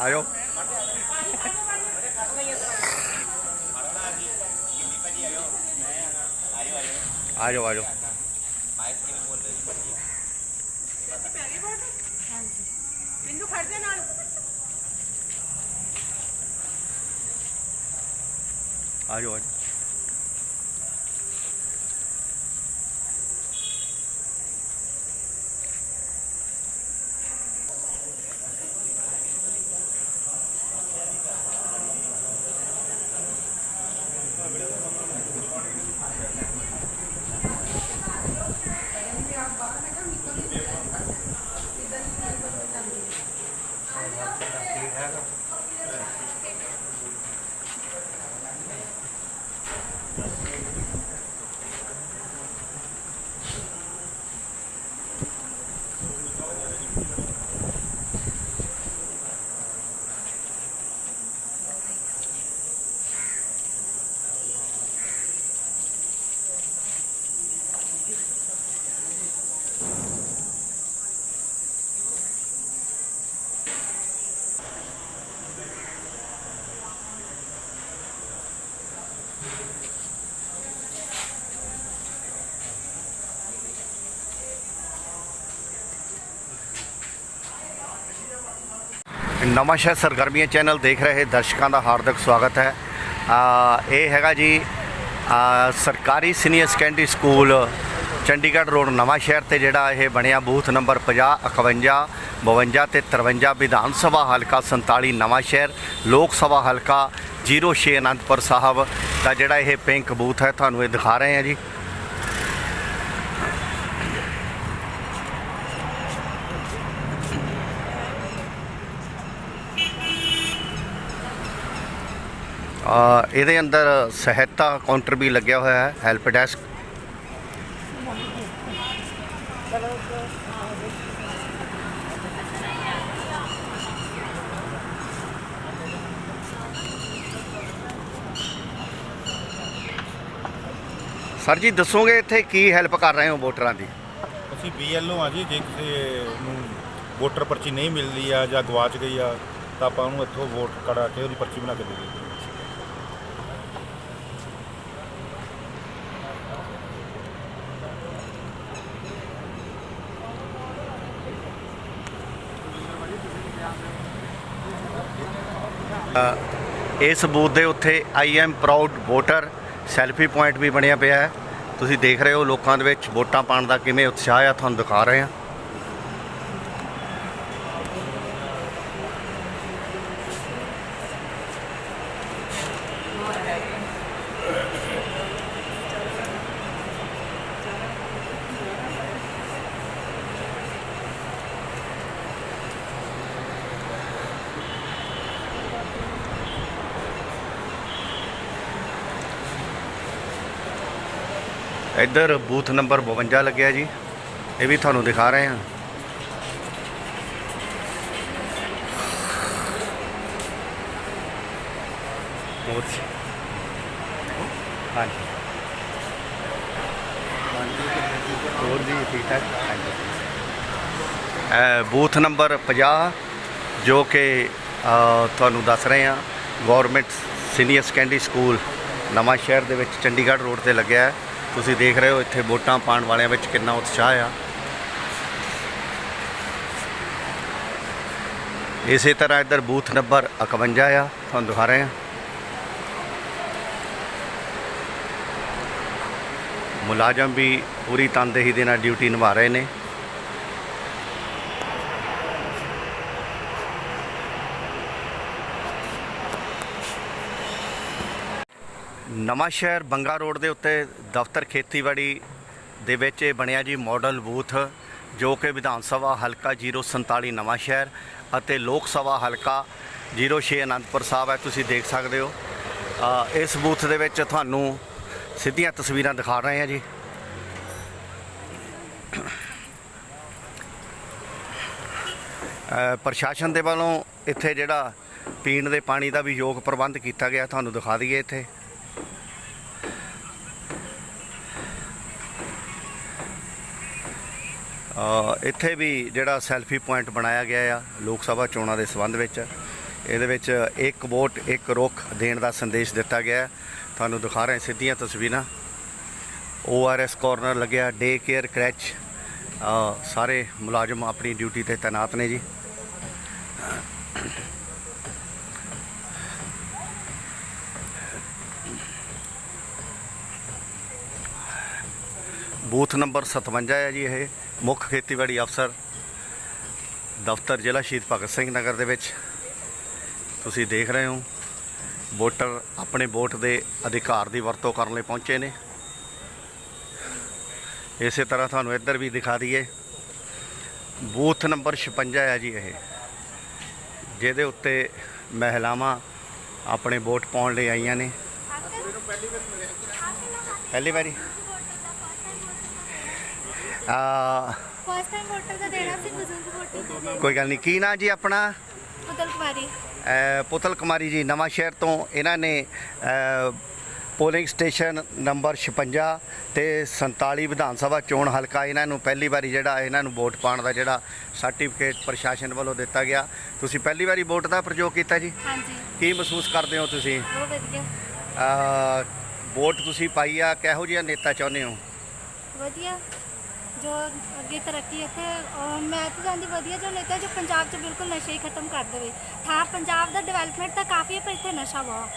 ਆਇਓ। ਆਜੋ ਆਜੋ ਬਿੰਦੂ ਖੜ ਜਾ ਨਾਲ ਆਜੋ ਆਜੋ ਨਵਾਂ ਸ਼ਹਿਰ ਸਰਗਰਮੀਆਂ ਚੈਨਲ ਦੇਖ ਰਹੇ ਦਰਸ਼ਕਾਂ ਦਾ ਹਾਰਦਿਕ ਸਵਾਗਤ ਹੈ। ਇਹ ਹੈਗਾ ਜੀ ਸਰਕਾਰੀ senior secondary school, Chandigarh road Nawan Shahar ਤੇ ਜਿਹੜਾ ਇਹ ਬਣਿਆ ਬੂਥ ਨੰਬਰ 50 51 52 ਤੇ 53 ਵਿਧਾਨ ਸਭਾ ਹਲਕਾ 47 ਨਵਾਂ ਸ਼ਹਿਰ, ਲੋਕ ਸਭਾ ਹਲਕਾ 06 ਅਨੰਦਪੁਰ ਸਾਹਿਬ ਦਾ ਜਿਹੜਾ ਇਹ ਪਿੰਕ ਬੂਥ ਹੈ, ਤੁਹਾਨੂੰ ਇਹ ਦਿਖਾ ਰਹੇ ਹਾਂ ਜੀ। ਇਹਦੇ ਅੰਦਰ ਸਹਾਇਤਾ ਕਾਊਂਟਰ ਵੀ ਲੱਗਿਆ ਹੋਇਆ ਹੈ, ਹੈਲਪ ਡੈਸਕ। ਸਰ ਜੀ, ਦੱਸੋਗੇ ਇੱਥੇ ਕੀ ਹੈਲਪ ਕਰ ਰਹੇ ਹੋ ਵੋਟਰਾਂ ਦੀ? ਅਸੀਂ ਬੀਐਲਓ ਆ ਜੀ, ਜੇ ਕਿਸੇ ਨੂੰ ਵੋਟਰ ਪਰਚੀ ਨਹੀਂ ਮਿਲਦੀ ਆ ਜਾਂ ਗਵਾਚ ਗਈ ਆ, ਤਾਂ ਆਪਾਂ ਉਹਨੂੰ ਇੱਥੋਂ ਵੋਟ ਕਢਾ ਕੇ ਉਹਦੀ ਪਰਚੀ ਬਣਾ ਕੇ ਦੇ ਦਿੰਦੇ ਇਸ ਬੂਥ ਦੇ ਉੱਤੇ I am proud voter selfie point ਵੀ ਬਣਿਆ ਪਿਆ ਹੈ। ਤੁਸੀਂ ਦੇਖ ਰਹੇ ਹੋ ਲੋਕਾਂ ਦੇ ਵਿੱਚ ਵੋਟਾਂ ਪਾਉਣ ਦਾ ਕਿਵੇਂ ਉਤਸ਼ਾਹ ਆ, ਤੁਹਾਨੂੰ ਦਿਖਾ ਰਹੇ ਹਾਂ। ਇੱਧਰ ਬੂਥ ਨੰਬਰ 52 ਲੱਗਿਆ ਜੀ। ਇਹ ਵੀ ਤੁਹਾਨੂੰ ਦਿਖਾ ਰਹੇ ਹਾਂ। ਬੂਥ ਹਾਂਜੀ। ਹੋਰ ਜੀ, ਠੀਕ ਠਾਕ? ਹਾਂਜੀ। ਬੂਥ ਨੰਬਰ 50 ਜੋ ਕਿ ਤੁਹਾਨੂੰ ਦੱਸ ਰਹੇ ਹਾਂ। ਗਵਰਨਮੈਂਟ ਸੀਨੀਅਰ ਸੈਕੰਡਰੀ ਸਕੂਲ ਨਵਾਂ ਸ਼ਹਿਰ ਦੇ ਵਿੱਚ ਚੰਡੀਗੜ੍ਹ ਰੋਡ ਤੇ ਲੱਗਿਆ ਹੈ। ਤੁਸੀਂ ਦੇਖ ਰਹੇ ਹੋ ਇੱਥੇ ਵੋਟਾਂ ਪਾਉਣ ਵਾਲਿਆਂ ਵਿੱਚ ਕਿੰਨਾ ਉਤਸ਼ਾਹ ਆ। ਇਸੇ ਤਰ੍ਹਾਂ ਇੱਧਰ ਬੂਥ ਨੰਬਰ 51 ਆ, ਤੁਹਾਨੂੰ ਦਿਖਾ ਰਹੇ ਹਾਂ। ਮੁਲਾਜ਼ਮ ਵੀ ਪੂਰੀ ਤਨਦੇਹੀ ਦੇ ਨਾਲ ਡਿਊਟੀ ਨਿਭਾ ਰਹੇ ਨੇ। ਨਵਾਂ ਸ਼ਹਿਰ ਬੰਗਾ ਰੋਡ ਦੇ ਉੱਤੇ ਦਫ਼ਤਰ ਖੇਤੀਬਾੜੀ ਦੇ ਵਿੱਚ ਇਹ ਬਣਿਆ ਜੀ ਮਾਡਲ ਬੂਥ, ਜੋ ਕਿ ਵਿਧਾਨ ਸਭਾ ਹਲਕਾ 047 ਨਵਾਂ ਸ਼ਹਿਰ ਅਤੇ ਲੋਕ ਸਭਾ ਹਲਕਾ 06 ਅਨੰਦਪੁਰ ਸਾਹਿਬ ਹੈ, ਤੁਸੀਂ ਦੇਖ ਸਕਦੇ ਹੋ। ਇਸ ਬੂਥ ਦੇ ਵਿੱਚ ਤੁਹਾਨੂੰ ਸਿੱਧੀਆਂ ਤਸਵੀਰਾਂ ਦਿਖਾ ਰਹੇ ਹਾਂ ਜੀ। ਪ੍ਰਸ਼ਾਸਨ ਦੇ ਵੱਲੋਂ ਇੱਥੇ ਜਿਹੜਾ ਪੀਣ ਦੇ ਪਾਣੀ ਦਾ ਵੀ ਯੋਗ ਪ੍ਰਬੰਧ ਕੀਤਾ ਗਿਆ, ਤੁਹਾਨੂੰ ਦਿਖਾ ਦਈਏ ਇੱਥੇ। ਇੱਥੇ ਵੀ ਜਿਹੜਾ ਸੈਲਫੀ ਪੁਆਇੰਟ ਬਣਾਇਆ ਗਿਆ ਆ ਲੋਕ ਸਭਾ ਚੋਣਾਂ ਦੇ ਸੰਬੰਧ ਵਿੱਚ। ਇਹਦੇ ਵਿੱਚ ਇੱਕ ਵੋਟ, ਇੱਕ ਰੁੱਖ ਦੇਣ ਦਾ ਸੰਦੇਸ਼ ਦਿੱਤਾ ਗਿਆ ਤੁਹਾਨੂੰ ਦਿਖਾ ਰਹੇ ਸਿੱਧੀਆਂ ਤਸਵੀਰਾਂ। ORS ਕਾਰਨਰ ਲੱਗਿਆ ਡੇ ਕੇਅਰ ਕ੍ਰੈਚ ਸਾਰੇ ਮੁਲਾਜ਼ਮ ਆਪਣੀ ਡਿਊਟੀ ਤੇ ਤਾਇਨਾਤ ਨੇ ਜੀ। ਬੂਥ ਨੰਬਰ 57 ਹੈ ਜੀ ਇਹ। ਮੁੱਖ ਖੇਤੀਬਾੜੀ ਅਫਸਰ ਦਫ਼ਤਰ ਜ਼ਿਲ੍ਹਾ ਸ਼ਹੀਦ ਭਗਤ ਸਿੰਘ ਨਗਰ ਦੇ ਵਿੱਚ। ਤੁਸੀਂ ਦੇਖ ਰਹੇ ਹੋ, ਵੋਟਰ ਆਪਣੇ ਵੋਟ ਦੇ ਅਧਿਕਾਰ ਦੀ ਵਰਤੋਂ ਕਰਨ ਲਈ ਪਹੁੰਚੇ ਨੇ। ਇਸੇ ਤਰ੍ਹਾਂ ਤੁਹਾਨੂੰ ਇੱਧਰ ਵੀ ਦਿਖਾ ਦਈਏ, ਬੂਥ ਨੰਬਰ 56 ਹੈ ਜੀ ਇਹ, ਜਿਹਦੇ ਉੱਤੇ ਮਹਿਲਾਵਾਂ ਆਪਣੇ ਵੋਟ ਪਾਉਣ ਲਈ ਆਈਆਂ ਨੇ। ਪਹਿਲੀ ਵਾਰੀ? ਆ। ਫਸਟ ਟਾਈਮ ਵੋਟਰ ਦਾ ਦੇਣਾ ਸੀ ਬਜ਼ੁਰਗ ਵੋਟਰ ਦਾ ਕੋਈ ਗੱਲ ਨਹੀਂ ਕੀ ਨਾਂ ਜੀ ਆਪਣਾ? ਪੁਤਲ ਕੁਮਾਰੀ। ਅ, ਪੁਤਲ ਕੁਮਾਰੀ ਜੀ ਨਵਾਂ ਸ਼ਹਿਰ ਤੋਂ ਇਹਨਾਂ ਨੇ ਅ, ਪੋਲਿੰਗ ਸਟੇਸ਼ਨ ਨੰਬਰ 56 ਤੇ 47 ਵਿਧਾਨ ਸਭਾ ਚੋਣ ਹਲਕਾ ਇਹਨਾਂ ਨੂੰ ਪਹਿਲੀ ਵਾਰੀ ਜਿਹੜਾ ਇਹਨਾਂ ਨੂੰ ਵੋਟ ਪਾਉਣ ਦਾ ਜਿਹੜਾ ਸਰਟੀਫਿਕੇਟ ਪ੍ਰਸ਼ਾਸਨ ਵੱਲੋਂ ਦਿੱਤਾ ਗਿਆ। ਤੁਸੀਂ ਪਹਿਲੀ ਵਾਰੀ ਵੋਟ ਦਾ ਪ੍ਰਯੋਗ ਕੀਤਾ ਜੀ? ਹਾਂਜੀ। ਕੀ ਮਹਿਸੂਸ ਕਰਦੇ ਹੋ ਤੁਸੀਂ? ਬਹੁਤ ਵਧੀਆ। ਅ, ਵੋਟ ਤੁਸੀਂ ਪਾਈ ਆ ਕਿਹੋ ਜਿਹਾ ਨੇਤਾ ਚਾਹੁੰਦੇ ਹੋ? ਵਧੀਆ। ਜੋ ਅੱਗੇ ਤਰੱਕੀ ਇੱਥੇ, ਅਹ, ਮੈਂ ਤਾਂ ਚਾਹੁੰਦੀ ਵਧੀਆ ਜੋ ਨੇਤਾ ਜੋ ਪੰਜਾਬ 'ਚ ਬਿਲਕੁਲ ਨਸ਼ੇ ਹੀ ਖਤਮ ਕਰ ਦੇਵੇ। ਹਾਂ ਪੰਜਾਬ ਦਾ ਡਿਵੈਲਪਮੈਂਟ ਤਾਂ ਕਾਫੀ ਹੈ, ਪਰ ਇੱਥੇ ਨਸ਼ਾ ਬਹੁਤ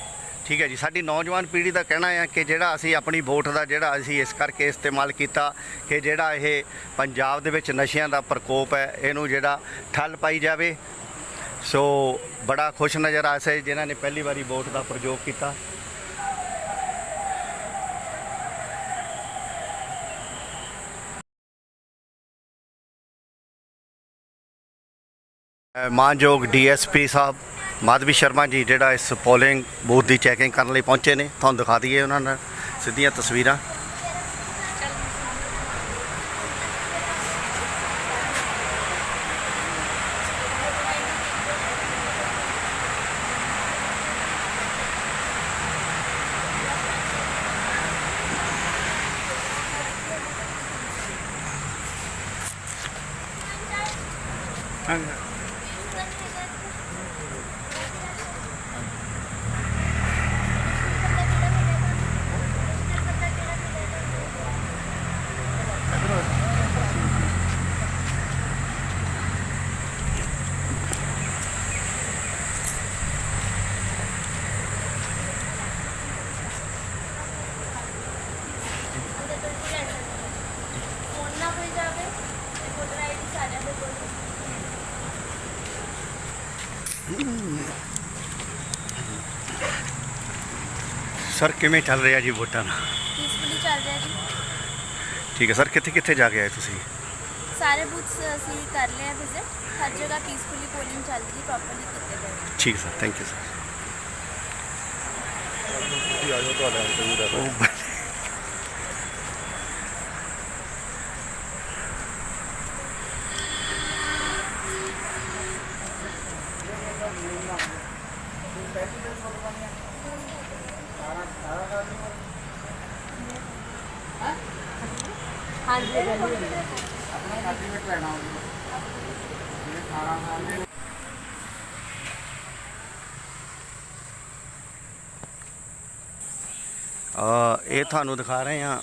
ਠੀਕ ਹੈ ਜੀ, ਸਾਡੀ ਨੌਜਵਾਨ ਪੀੜ੍ਹੀ ਦਾ ਕਹਿਣਾ ਹੈ ਕਿ ਜਿਹੜਾ ਅਸੀਂ ਆਪਣੀ ਵੋਟ ਦਾ, ਜਿਹੜਾ ਅਸੀਂ ਇਸ ਕਰਕੇ ਇਸਤੇਮਾਲ ਕੀਤਾ ਕਿ ਜਿਹੜਾ ਇਹ ਪੰਜਾਬ ਦੇ ਵਿੱਚ ਨਸ਼ਿਆਂ ਦਾ ਪ੍ਰਕੋਪ ਹੈ, ਇਹਨੂੰ ਜਿਹੜਾ ਠੱਲ ਪਾਈ ਜਾਵੇ। ਸੋ ਬੜਾ ਖੁਸ਼ ਨਜ਼ਰ ਆ ਸੇ ਜਿਨ੍ਹਾਂ ਨੇ ਪਹਿਲੀ ਵਾਰੀ ਵੋਟ ਦਾ ਪ੍ਰਯੋਗ ਕੀਤਾ। ਮਾਨਯੋਗ ਡੀਐਸਪੀ ਸਾਹਿਬ ਮਾਧਵੀ ਸ਼ਰਮਾ ਜੀ ਜਿਹੜਾ ਇਸ ਪੋਲਿੰਗ ਬੂਥ ਦੀ ਚੈਕਿੰਗ ਕਰਨ ਲਈ ਪਹੁੰਚੇ ਨੇ, ਤੁਹਾਨੂੰ ਦਿਖਾ ਦਈਏ ਉਹਨਾਂ ਨਾਲ ਸਿੱਧੀਆਂ ਤਸਵੀਰਾਂ। ਫੋਨ ਨਾ ਹੋਈ ਜਾਵੇ ਵੋਟਰ ਆਈਡੀ ਸਾਰਿਆਂ ਦੇ ਕੋਲ ਸਰ ਕਿਵੇਂ ਚੱਲ ਰਿਹਾ ਜੀ ਵੋਟਾਂ ਦਾ ਪੀਸਫੁਲੀ ਚੱਲ ਰਿਹਾ ਜੀ ਠੀਕ ਹੈ ਸਰ ਕਿੱਥੇ ਕਿੱਥੇ ਜਾ ਕੇ ਆਏ ਤੁਸੀਂ ਸਾਰੇ ਬੂਥਸ ਅਸੀਂ ਕਰ ਲਏ ਆ ਵਿਜ਼ਿਟ ਹਰ ਜਗ੍ਹਾ ਪੀਸਫੁਲੀ ਪੋਲਿੰਗ ਚੱਲ ਰਹੀ ਪ੍ਰੋਪਰਲੀ ਕੀਤੇ ਗਏ ਨੇ। ਠੀਕ ਸਰ ਥੈਂਕ ਯੂ ਸਰ ਤੁਸੀਂ ਆ ਜਾਓ ਤੁਹਾਡਾ ਇੰਟਰਵਿਊ ਦਾ ਉਹ ਅ, ਇਹ ਤੁਹਾਨੂੰ ਦਿਖਾ ਰਹੇ ਹਾਂ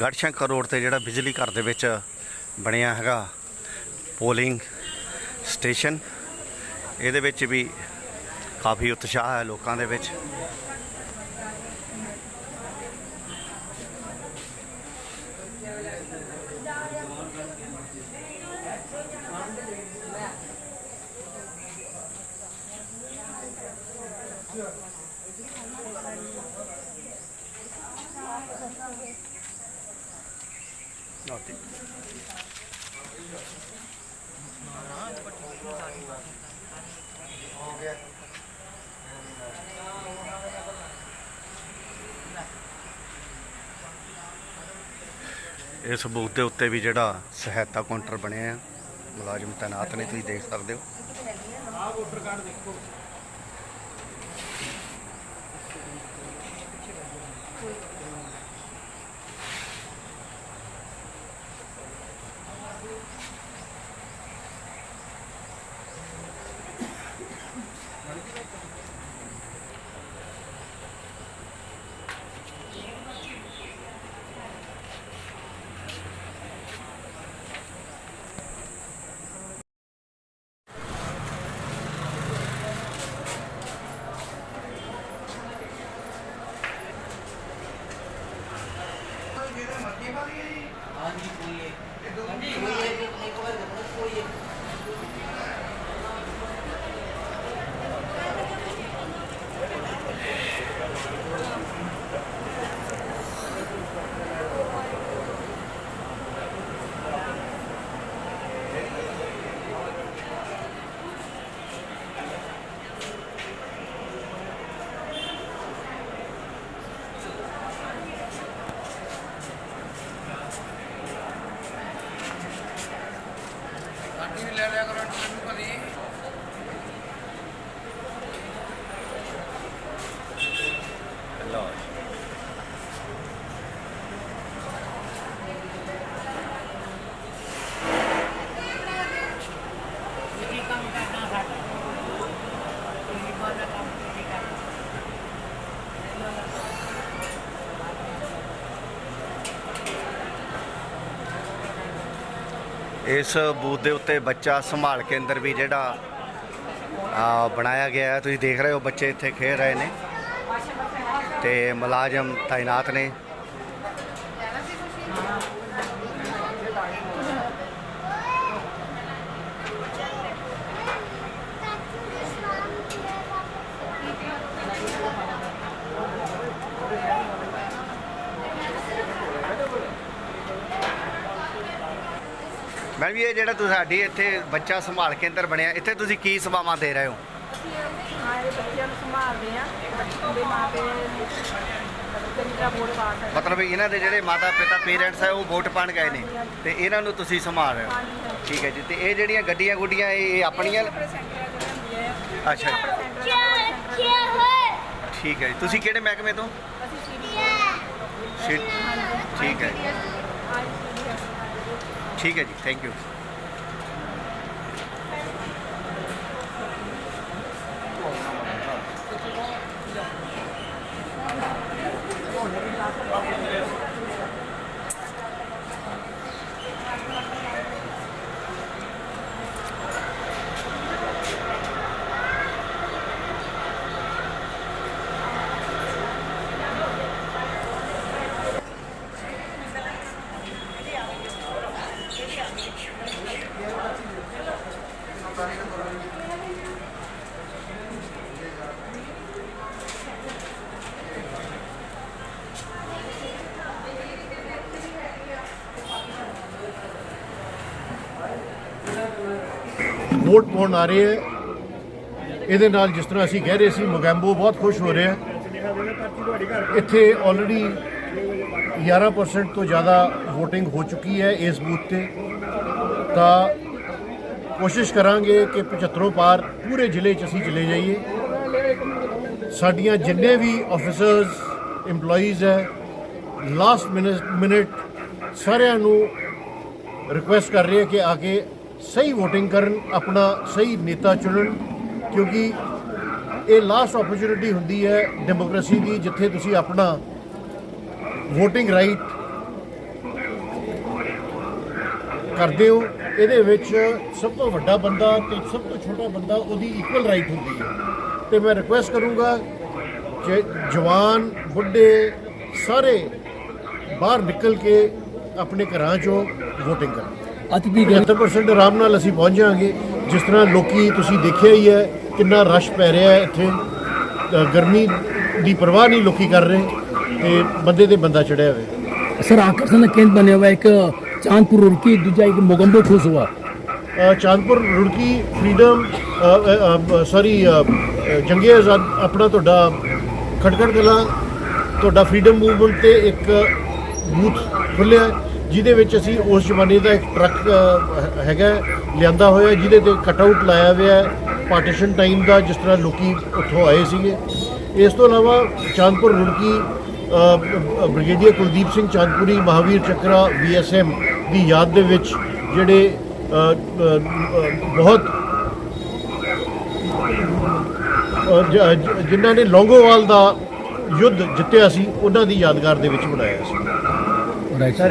ਗੜਸ਼ੰਕਰ ਰੋਡ ਤੇ ਜਿਹੜਾ ਬਿਜਲੀ ਘਰ ਦੇ ਵਿੱਚ ਬਣਿਆ ਹੈਗਾ ਪੋਲਿੰਗ ਸਟੇਸ਼ਨ। ਇਹਦੇ ਵਿੱਚ ਵੀ ਕਾਫੀ ਉਤਸ਼ਾਹ ਹੈ ਲੋਕਾਂ ਦੇ ਵਿੱਚ। ਇਸ ਬੂਥ ਦੇ ਉੱਤੇ ਵੀ ਜਿਹੜਾ ਸਹਾਇਤਾ ਕਾਊਂਟਰ ਬਣਿਆ ਆ, ਮੁਲਾਜ਼ਮ ਤਾਇਨਾਤ ਨੇ, ਤੁਸੀਂ ਦੇਖ ਸਕਦੇ ਹੋ। ਇਸ ਬੂਥ ਦੇ ਉੱਤੇ ਬੱਚਾ ਸੰਭਾਲ ਕੇਂਦਰ ਵੀ ਜਿਹੜਾ ਬਣਾਇਆ ਗਿਆ ਹੈ। ਤੁਸੀਂ ਦੇਖ ਰਹੇ ਹੋ ਬੱਚੇ ਇੱਥੇ ਖੇਡ ਰਹੇ ਨੇ। ਤੇ ਮੁਲਾਜ਼ਮ ਤਾਇਨਾਤ ਨੇ। ਮੈਂ ਵੀ ਇਹ ਜਿਹੜਾ ਤੁਹਾਡੀ ਇੱਥੇ ਬੱਚਾ ਸੰਭਾਲ ਕੇਂਦਰ ਬਣਿਆ ਇੱਥੇ ਤੁਸੀਂ ਕੀ ਸੇਵਾਵਾਂ ਦੇ ਰਹੇ ਹੋ? ਆਏ ਬੱਚਿਆਂ ਨੂੰ ਸੰਭਾਲਦੇ ਆ ਬੱਚਿਆਂ ਦੇ ਮਾਪੇ ਚੰਗੀ ਤਰ੍ਹਾਂ ਵੋਟ ਪਾ ਸਕਦੇ। ਮਤਲਬ ਇਹਨਾਂ ਦੇ ਜਿਹੜੇ ਮਾਤਾ ਪਿਤਾ ਪੇਰੈਂਟਸ ਹੈ ਉਹ ਵੋਟ ਪਾਣ ਗਏ ਨੇ। ਤੇ ਇਹਨਾਂ ਨੂੰ ਤੁਸੀਂ ਸੰਭਾਲ ਰਹੇ ਹੋ? ਠੀਕ ਹੈ ਜੀ ਤੇ ਇਹ ਜਿਹੜੀਆਂ ਗੱਡੀਆਂ ਗੁੱਡੀਆਂ ਇਹ ਆਪਣੀਆਂ? ਆ। ਅੱਛਾ। ਠੀਕ ਹੈ ਜੀ ਤੁਸੀਂ ਕਿਹੜੇ ਮਹਿਕਮੇ ਤੋਂ? ਅਸੀਂ ਸੀਡੀ ਠੀਕ ਹੈ ਠੀਕ ਹੈ ਜੀ ਥੈਂਕ ਯੂ ਵੋਟ ਪਾਉਣ ਆ ਰਹੇ ਹੈ। ਇਹਦੇ ਨਾਲ ਜਿਸ ਤਰ੍ਹਾਂ ਅਸੀਂ ਕਹਿ ਰਹੇ ਸੀ, ਮੋਗੈਂਬੋ ਬਹੁਤ ਖੁਸ਼ ਹੋ ਰਿਹਾ ਇੱਥੇ ਆਲਰੇਡੀ 11% ਤੋਂ ਜ਼ਿਆਦਾ VOTING ਹੋ ਚੁੱਕੀ ਹੈ ਇਸ ਬੂਥ ਤੇ। ਤਾਂ ਕੋਸ਼ਿਸ਼ ਕਰਾਂਗੇ ਕਿ 75 ਪਾਰ ਪੂਰੇ ਜ਼ਿਲ੍ਹੇ 'ਚ ਅਸੀਂ ਚਲੇ ਜਾਈਏ। ਸਾਡੀਆਂ ਜਿੰਨੇ ਵੀ ਆਫੀਸਰਸ EMPLOYEES ਹੈ ਲਾਸਟ ਮਿਨਟ ਮਿਨਟ ਸਾਰਿਆਂ ਨੂੰ ਰਿਕੁਐਸਟ ਕਰ ਰਹੇ ਕਿ ਆ ਕੇ ਸਹੀ VOTING ਕਰਨ, ਆਪਣਾ ਸਹੀ ਨੇਤਾ ਚੁਣਨ, ਕਿਉਂਕਿ ਇਹ ਲਾਸਟ ਓਪਰਚੁਨਿਟੀ ਹੁੰਦੀ ਹੈ ਡੈਮੋਕ੍ਰੇਸੀ ਦੀ, ਜਿੱਥੇ ਤੁਸੀਂ ਆਪਣਾ VOTING ਰਾਈਟ ਕਰਦੇ ਹੋ। ਇਹਦੇ ਵਿੱਚ ਸਭ ਤੋਂ ਵੱਡਾ ਬੰਦਾ ਤੇ ਸਭ ਤੋਂ ਛੋਟਾ ਬੰਦਾ ਉਹਦੀ ਇਕੁਅਲ ਰਾਈਟ ਹੁੰਦੀ ਹੈ। ਤੇ ਮੈਂ ਰਿਕੁਐਸਟ ਕਰੂੰਗਾ ਕਿ ਜਵਾਨ, ਬੁੱਢੇ ਸਾਰੇ ਬਾਹਰ ਨਿਕਲ ਕੇ ਆਪਣੇ ਘਰਾਂ 'ਚੋਂ VOTING ਕਰਨ। ਅੱਜ ਦੀ 100% ਆਰਾਮ ਨਾਲ ਅਸੀਂ ਪਹੁੰਚ ਜਾਾਂਗੇ ਜਿਸ ਤਰ੍ਹਾਂ ਲੋਕੀ ਤੁਸੀਂ ਦੇਖਿਆ ਹੀ ਹੈ ਕਿੰਨਾ ਰਸ਼ ਪੈ ਰਿਹਾ ਹੈ ਇੱਥੇ। ਗਰਮੀ ਦੀ ਪਰਵਾਹ ਨਹੀਂ ਲੋਕੀ ਕਰ ਰਹੇ ਤੇ ਬੰਦੇ ਤੇ ਬੰਦਾ ਚੜਿਆ ਹੋਵੇ ਸਰ ਆਕਰਸ਼ਣ ਦਾ ਕੇਂਦਰ ਬਣਿਆ ਹੋਇਆ ਇੱਕ ਚਾਂਦਪੁਰ ਰੁੜਕੀ ਦੂਜਾ ਇੱਕ ਮੋਗੰਬੋ ਖੁਸ਼ ਹੋਆ। ਚਾਂਦਪੁਰ ਰੁੜਕੀ ਫਰੀडम ਸੌਰੀ ਜੰਗੇ ਆਜ਼ਾਦ ਆਪਣਾ ਤੁਹਾਡਾ ਖਟਕੜ ਕਲਾ ਤੁਹਾਡਾ ਫਰੀडम ਮੂਵਮੈਂਟ ਤੇ ਇੱਕ ਬੂਥ ਖੁੱਲਿਆ ਜਿਹਦੇ ਵਿੱਚ ਅਸੀਂ ਉਸ ਜ਼ਮਾਨੇ ਦਾ ਇੱਕ ਟਰੱਕ ਹੈਗਾ, ਲਿਆਂਦਾ ਹੋਇਆ, ਜਿਹਦੇ ਤੇ ਕਟ ਆਊਟ ਲਾਇਆ ਹੋਇਆ ਹੈ। ਪਾਰਟੀਸ਼ਨ ਟਾਈਮ ਦਾ ਜਿਸ ਤਰ੍ਹਾਂ ਲੋਕੀ ਉੱਥੋਂ ਆਏ ਸੀਗੇ। ਇਸ ਤੋਂ ਇਲਾਵਾ ਚਾਂਦਪੁਰ ਰੁੜਕੀ ਬ੍ਰਿਗੇਡੀਅਰ ਕੁਲਦੀਪ ਸਿੰਘ ਚਾਂਦਪੁਰੀ, ਮਹਾਵੀਰ ਚੱਕਰਾ ਵੀਐਸਐਮ ਦੀ ਯਾਦ ਦੇ ਵਿੱਚ ਜਿਹੜੇ ਬਹੁਤ ਜਿਨ੍ਹਾਂ ਨੇ ਲੌਂਗੋਵਾਲ ਦਾ ਯੁੱਧ ਜਿੱਤਿਆ ਸੀ, ਉਹਨਾਂ ਦੀ ਯਾਦਗਾਰ ਦੇ ਵਿੱਚ ਬਣਾਇਆ ਸੀ।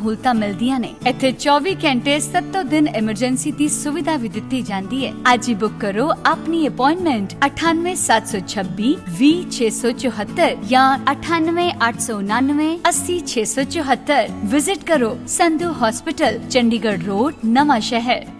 ਸਹੂਲਤਾਂ ਮਿਲਦੀਆਂ ਨੇ ਇੱਥੇ 24 ਘੰਟੇ 7 ਦਿਨ ਐਮਰਜੈਂਸੀ ਦੀ ਸੁਵਿਧਾ ਵੀ ਦਿੱਤੀ ਜਾਂਦੀ ਹੈ ਅੱਜ ਹੀ ਬੁੱਕ ਕਰੋ ਆਪਣੀ ਅਪਾਇੰਟਮੈਂਟ 98726 20674 ਜਾਂ 98899 80674 ਵਿਜ਼ਿਟ ਕਰੋ ਸੰਧੂ ਹਸਪੀਟਲ ਚੰਡੀਗੜ੍ਹ ਰੋਡ ਨਵਾਂ ਸ਼ਹਿਰ